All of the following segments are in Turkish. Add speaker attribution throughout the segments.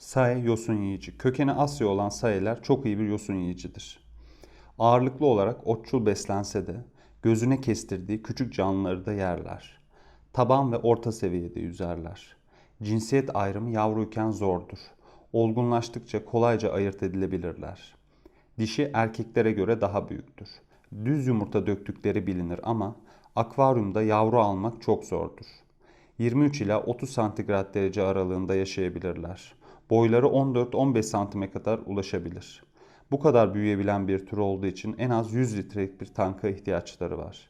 Speaker 1: Sae yosun yiyici. Kökeni Asya olan saeler çok iyi bir yosun yiyicidir. Ağırlıklı olarak otçul beslense de gözüne kestirdiği küçük canlıları da yerler. Taban ve orta seviyede yüzerler. Cinsiyet ayrımı yavruyken zordur. Olgunlaştıkça kolayca ayırt edilebilirler. Dişi erkeklere göre daha büyüktür. Düz yumurta döktükleri bilinir ama akvaryumda yavru almak çok zordur. 23 ila 30 santigrat derece aralığında yaşayabilirler. Boyları 14-15 santime kadar ulaşabilir. Bu kadar büyüyebilen bir tür olduğu için en az 100 litrelik bir tanka ihtiyaçları var.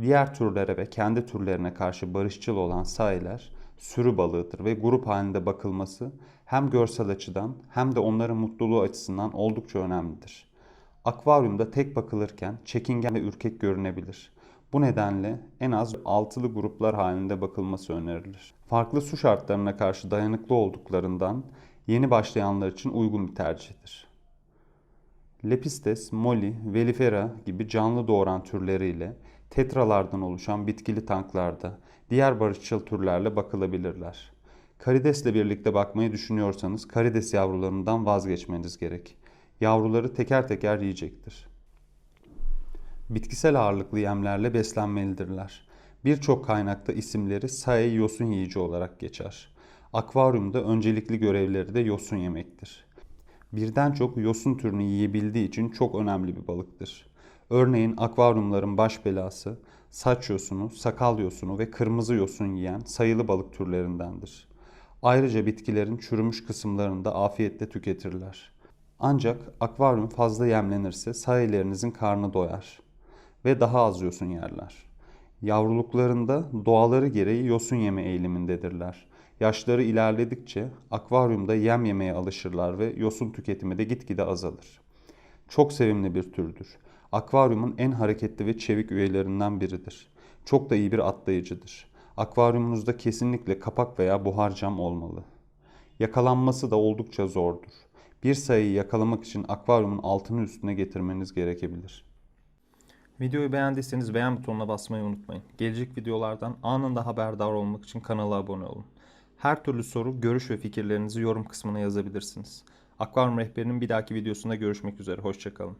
Speaker 1: Diğer türlere ve kendi türlerine karşı barışçıl olan sahiler sürü balığıdır ve grup halinde bakılması hem görsel açıdan hem de onların mutluluğu açısından oldukça önemlidir. Akvaryumda tek bakılırken çekingen ve ürkek görünebilir. Bu nedenle en az altılı gruplar halinde bakılması önerilir. Farklı su şartlarına karşı dayanıklı olduklarından yeni başlayanlar için uygun bir tercihtir. Lepistes, Molly, Velifera gibi canlı doğuran türleriyle tetralardan oluşan bitkili tanklarda diğer barışçıl türlerle bakılabilirler. Karidesle birlikte bakmayı düşünüyorsanız karides yavrularından vazgeçmeniz gerek. Yavruları teker teker yiyecektir. Bitkisel ağırlıklı yemlerle beslenmelidirler. Birçok kaynakta isimleri sae yosun yiyici olarak geçer. Akvaryumda öncelikli görevleri de yosun yemektir. Birden çok yosun türünü yiyebildiği için çok önemli bir balıktır. Örneğin akvaryumların baş belası saç yosunu, sakal yosunu ve kırmızı yosun yiyen sayılı balık türlerindendir. Ayrıca bitkilerin çürümüş kısımlarını da afiyetle tüketirler. Ancak akvaryum fazla yemlenirse sahillerinizin karnı doyar ve daha az yosun yerler. Yavruluklarında doğaları gereği yosun yeme eğilimindedirler. Yaşları ilerledikçe akvaryumda yem yemeye alışırlar ve yosun tüketimi de gitgide azalır. Çok sevimli bir türdür. Akvaryumun en hareketli ve çevik üyelerinden biridir. Çok da iyi bir atlayıcıdır. Akvaryumunuzda kesinlikle kapak veya buhar cam olmalı. Yakalanması da oldukça zordur. Bir sayıyı yakalamak için akvaryumun altını üstüne getirmeniz gerekebilir.
Speaker 2: Videoyu beğendiyseniz beğen butonuna basmayı unutmayın. Gelecek videolardan anında haberdar olmak için kanala abone olun. Her türlü soru, görüş ve fikirlerinizi yorum kısmına yazabilirsiniz. Akvaryum Rehberi'nin bir dahaki videosunda görüşmek üzere. Hoşçakalın.